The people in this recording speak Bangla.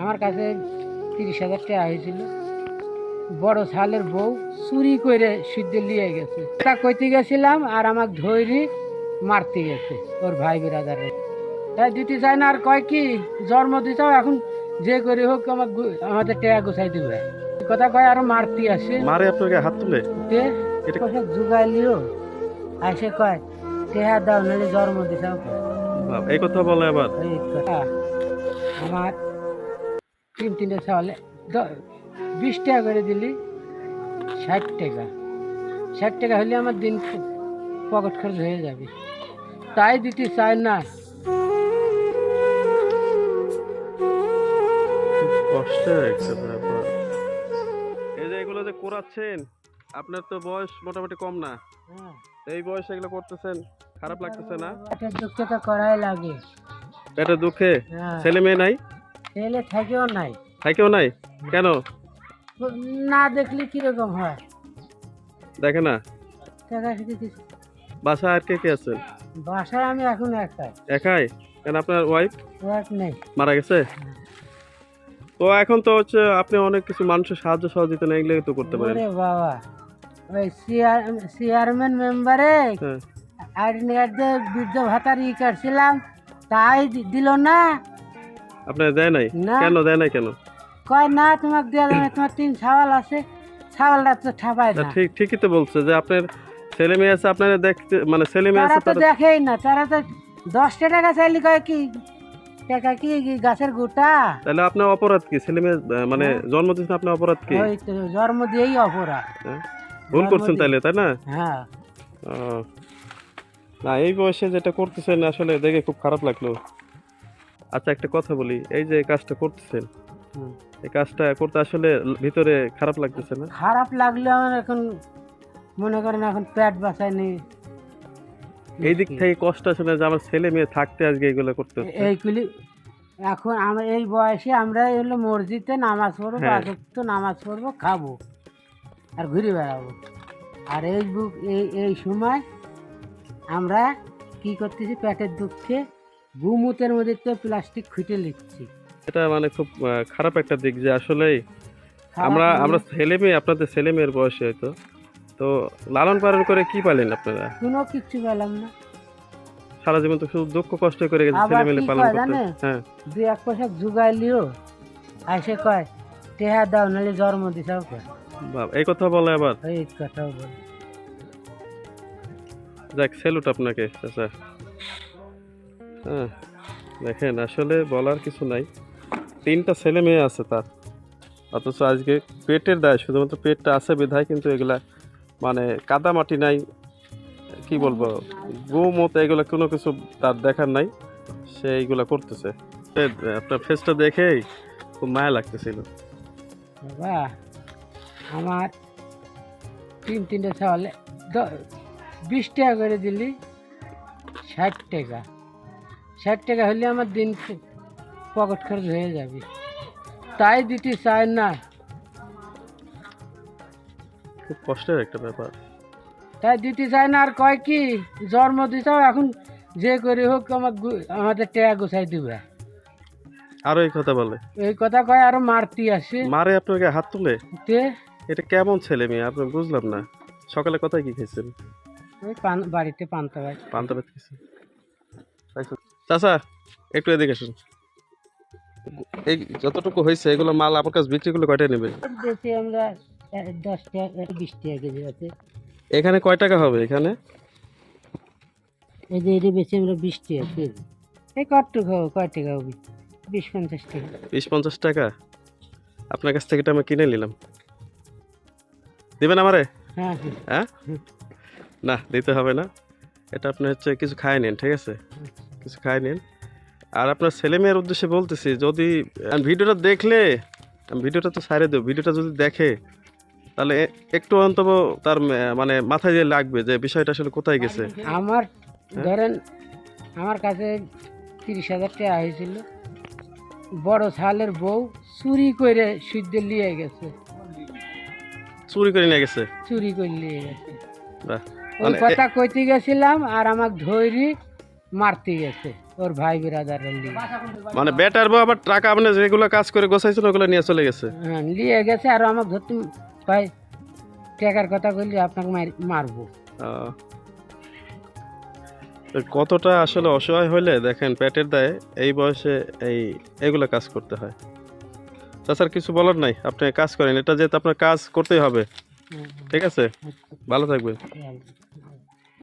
আমার কাছে তিরিশ হাজার টাকা হয়েছিল। বড় ছালের বউ চুরি করে সিদ্ধ লিয়ে গেছে। তা কইতে গেছিলাম আর আমাকে ধৈরি মারতে গেছে ওর ভাই বিরাদারে। তাই দিতে চায় না আর কয় কি জন্ম দিতেও এখন যে করে হোক আমার আমাদের টেয়া গোছাই দিবে। কথা কয় আরও মারতে আসে। মারে আপনার গায়ে হাত তুলে? জুগাইলিও আসে কয় টেহা দাও নাহলে জন্ম বাপ, এই কথা বলে আবার। আমার তিন তিনটে চাওয়ালে বিশ টাকা করে দিলি ষাট টাকা। ষাট টাকা হলে আমার দিন পকেট খরচ হয়ে যাবে। তাই দিতে চাই না। একটা ব্যাপার। এই যে এগুলো যে করাচ্ছেন আপনার তো বয়স মোটামুটি কম না। হ্যাঁ। এই বয়সে এগুলো করতেছেন খারাপ লাগতেছে না? পেটের দুঃখে তো করাই লাগে। পেটে দুঃখে? হ্যাঁ। ছেলে মেয়ে নাই? ছেলে থেকেও নাই। থাকেও নাই? কেন? না দেখলে কীরকম হয়? দেখে না? বাসায় আর কে কে আছেন? বাসায় আমি এখন একাই। একাই? কেন আপনার ওয়াইফ ওয়ার্ক নেই। মারা গেছে? তো এখন তো হচ্ছে আপনি অনেক কিছু মানুষের সাহায্য সহযোগিতা না এগুলো তো করতে পারেন। বাবা। ওই চেয়ারম্যান মেম্বারে হ্যাঁ। আইডি কার্ডে বৃদ্ধ ভাতার ই কাটছিলাম তাই দিল না। আপনার দেয় নাই? না। কেন দেয় নাই কেন? কয় না তোমাকে দেওয়া যাবে না, তোমার তিন ছাওয়াল আছে ছাওয়ালটা তো ঠাপায় না, না। ঠিক ঠিকই তো বলছে যে আপনার ছেলে মেয়ে আছে আপনারা দেখতে মানে ছেলে মেয়ে তারা আছে তো তারা দেখেই না তারা তো দশটা টাকা চাইলে কয় কি টাকা কি কি গাছের গোটা? তাহলে আপনার অপরাধ কি? ছেলে মেয়ে আহ, মানে হ্যাঁ। জন্ম দিয়েছেন আপনার অপরাধ কি? ওই তো জন্ম দিয়েই অপরাধ। হ্যাঁ? ভুল করছেন তাইলে তাই না? হ্যাঁ। ও। না এই বয়সে যেটা করতেছেন আসলে দেখে খুব খারাপ লাগল। আচ্ছা একটা কথা বলি। এই যে কাজটা করতেছেন এই কাজটা করতে আসলে ভিতরে খারাপ লাগতেছে না? খারাপ লাগলে আমার এখন মনে করেন এখন পেট বাঁচায়নি। এই দিক থেকে কষ্ট আসে না যে আমার ছেলে মেয়ে থাকতে আজকে এগুলো করতে এইগুলি এখন আমরা এই বয়সে আমরা হলো মসজিদে নামাজ পড়ব হ্যাঁ। নামাজ পড়ব খাব আর ঘুরে বেড়াবো। আর এই বুক এই এই সময় আমরা কি করতেছি পেটের দুঃখে গুমুতের মধ্যে তো প্লাস্টিক খুঁটে লিখছি এটা মানে খুব খারাপ একটা দিক যে আসলেই আমরা আমরা ছেলে মেয়ে আপনাদের ছেলে মেয়ের বয়সে হয়তো। তো লালন পালন করে কি পালেন আপনারা? কোনো কিচ্ছু পেলাম না। সারা জীবন তো শুধু দুঃখ কষ্ট করে গেছে ছেলে মেয়ে পালন করতে। হ্যাঁ। দুই এক পয়সা জুগাইলিও আসে কয় টেহা দাও নাহলে জন্ম দিছাও কয়। বাবা, এই কথা বলে আবার? এই কথাও বলে। যাক স্যালুট আপনাকে চাচা। হ্যাঁ দেখেন, আসলে বলার কিছু নাই। তিনটা ছেলে মেয়ে আছে তার। অথচ আজকে পেটের দায়, শুধুমাত্র পেটটা আছে বিধায়, কিন্তু এগুলা মানে কাদা মাটি নাই। কি বলব, গোমত এগুলো কোনো কিছু তার দেখার নাই। সে এইগুলা করতেছে। আপনার ফেসটা দেখেই খুব মায়া লাগতেছিল। বাবা, আমার তিন, তিনটে চাওয়ালে বিশ টাকা করে দিলি, ষাট টাকা। ষাট টাকা হলে আমার দিন পকেট খরচ হয়ে যাবে। তাই দিতে চায় না। খুব কষ্টের একটা ব্যাপার। তাই দিতে চায় না আর কয় কি জন্ম দিতেও এখন যে করে হোক আমার আমাদের টেয়া গোছাই দিবে। আরও এই কথা বলে। এই কথা কয় আরও মারতি আসে। মারে আপনাকে হাত তুলে? এটা কেমন ছেলে মেয়ে? আপনি বুঝলাম না। সকালে কোথায় কি খেয়েছেন? ওই বাড়িতে পান্তা ভাই পান্তা ভাত খেয়েছেন। চাচা একটু এদিকে আসুন। এই যতটুকু হয়েছে এগুলো মাল আপনার কাছে বিক্রি করলে কয়টা নেবে আমরা দশ টাকা বিশ টাকা কেজি আছে। এখানে কয় টাকা হবে এখানে? এই যে এটা বেশি আমরা বিশ টাকা কেজি। এই কটটুক হবে কয় টাকা হবে? বিশ পঞ্চাশ টাকা। বিশ পঞ্চাশ টাকা? আপনার কাছ থেকে এটা আমি কিনে নিলাম। দিবেন আমারে? হ্যাঁ হ্যাঁ হ্যাঁ? না দিতে হবে না। এটা আপনি হচ্ছে কিছু খায় নিন ঠিক আছে? কিছু খায় নিন। আর আপনার ছেলে মেয়ের উদ্দেশ্যে বলতেছি যদি ভিডিওটা দেখলে ভিডিওটা তো সাইরে দেবো ভিডিওটা যদি দেখে তাহলে একটু অন্তত তার মানে মাথায় দিয়ে লাগবে যে বিষয়টা আসলে কোথায় গেছে। আমার ধরেন আমার কাছে তিরিশ হাজার টাকা হয়েছিল। বড় ছালের বউ চুরি করে সিদ্ধ লিয়ে গেছে। চুরি করে নিয়ে গেছে? চুরি করে নিয়ে গেছে। মানে কথা কইতে গেছিলাম আর আমাকে ধৈরি মারতে গেছে। ওর ভাই বিরাদার মানে বেটার বউ আবার টাকা আপনি যেগুলো কাজ করে গোছাইছেন ওগুলো নিয়ে চলে গেছে? হ্যাঁ নিয়ে গেছে আর আমাকে ধরতে ভাই টাকার কথা বললি আপনাকে মারবো। কতটা আসলে অসহায় হলে দেখেন পেটের দায়ে এই বয়সে এই এগুলা কাজ করতে হয়। তাছাড়া কিছু বলার নাই? আপনি কাজ করেন এটা যেহেতু আপনার কাজ করতেই হবে। ঠিক আছে? ভালো থাকবেন। হুম।